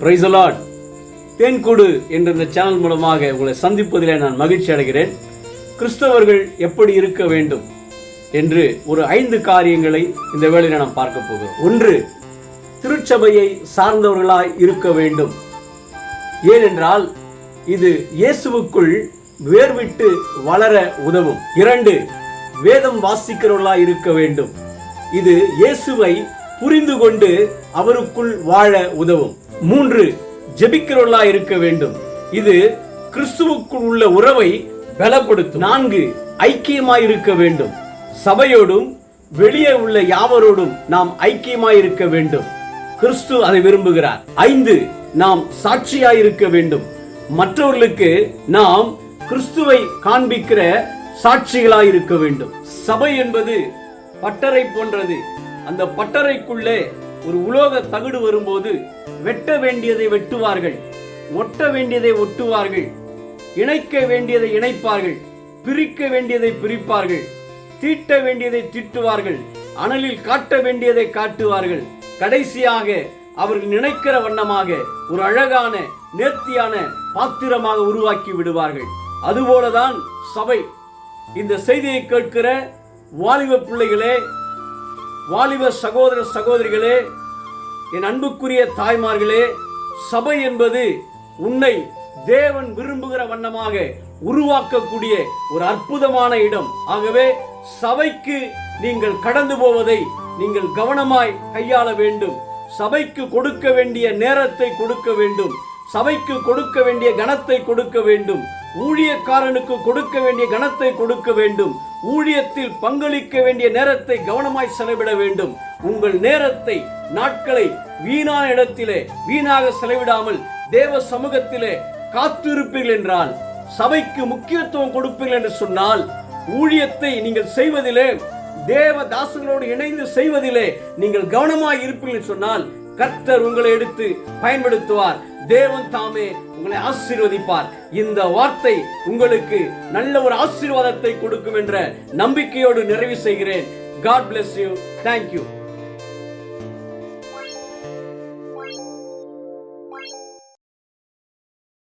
Price allot தேன்கூடு என்ற இந்த channel மூலமாக உங்களை சந்திப்பதிலே நான் மகிழ்ச்சி அடைகிறேன். கிறிஸ்தவர்கள் எப்படி இருக்க வேண்டும் என்று ஒரு ஐந்து காரியங்களை இந்த வேளையில் நாம் பார்க்க போகிறோம். ஒன்று திருச்சபையை சார்ந்தவர்களாய் இருக்க வேண்டும். ஏனென்றால் இது இயேசுவுக்குள் வேர்விட்டு வளர உதவும். இரண்டு வேதம் வாசிக்கிறவர்களாய் இருக்க வேண்டும். இது இயேசுவை புரிந்து கொண்டு அவருக்குள் வாழ உதவும். மூன்று ஜெபிக்கிறவர்களா இருக்க வேண்டும். இது கிறிஸ்துவுக்குள் உள்ள உறவை பலப்படுத்தும். நான்கு ஐக்கியமாய் இருக்க வேண்டும். சபையோடும் வெளியே உள்ள யாவரோடும் நாம் ஐக்கியமாய் இருக்க வேண்டும். கிறிஸ்து அதை விரும்புகிறார். ஐந்து நாம் சாட்சியாய் இருக்க வேண்டும். மற்றவர்களுக்கு நாம் கிறிஸ்துவை காண்பிக்கிற சாட்சிகளாய் இருக்க வேண்டும். சபை என்பது பட்டறை போன்றது. அந்த பட்டறைக்குள்ளே ஒரு உலோக தகடு வரும்போது வெட்ட வேண்டியதை வெட்டுவார்கள் ஒட்ட வேண்டியதை ஒட்டுவார்கள் இணைக்க வேண்டியதை இணைப்பார்கள் பிரிக்க வேண்டியதை பிரிப்பார்கள் தீட்ட வேண்டியதை தீட்டுவார்கள் அனலில் காட்ட வேண்டியதை காட்டுவார்கள். கடைசியாக அவர்கள் நினைக்கிற வண்ணமாக ஒரு அழகான நேர்த்தியான பாத்திரமாக உருவாக்கி விடுவார்கள். அதுபோலதான் சபை. இந்த செய்தியை கேட்கிற வாலிப பிள்ளைகளே வாலிப சகோதர சகோதரிகளே என் அன்புக்குரிய தாய்மார்களே சபை என்பது உன்னை தேவன் விரும்புகிற வண்ணமாக உருவாக்கக்கூடிய ஒரு அற்புதமான இடம். ஆகவே சபைக்கு நீங்கள் கடந்து போவதை நீங்கள் கவனமாய் கையாள வேண்டும். சபைக்கு கொடுக்க வேண்டிய நேரத்தை கொடுக்க வேண்டும். சபைக்கு கொடுக்க வேண்டிய கணத்தை கொடுக்க வேண்டும். ஊழியக்காரனுக்கு கொடுக்க வேண்டிய கணத்தை கொடுக்க வேண்டும். ஊழியத்தில் பங்களிக்க வேண்டிய நேரத்தை கவனமாய் செலவிட வேண்டும். உங்கள் நேரத்தை நாட்களை வீணான இடத்திலே வீணாக செலவிடாமல் தேவ சமூகத்திலே காத்திருப்பீர்கள் என்றால் சபைக்கு முக்கியத்துவம் கொடுப்பீர்கள் என்று சொன்னால் ஊழியத்தை நீங்கள் செய்வதிலே தேவ தாசங்களோடு இணைந்து செய்வதிலே நீங்கள் கவனமாய் இருப்பீர்கள் என்று சொன்னால் கர்த்தர் உங்களை எடுத்து பயன்படுத்துவார். தேவன் தாமே உங்களை ஆசீர்வதிப்பார். இந்த வார்த்தை உங்களுக்கு நல்ல ஒரு ஆசீர்வாதத்தை கொடுக்கும் என்ற நம்பிக்கையோடு நிறைவு செய்கிறேன். God bless you thank you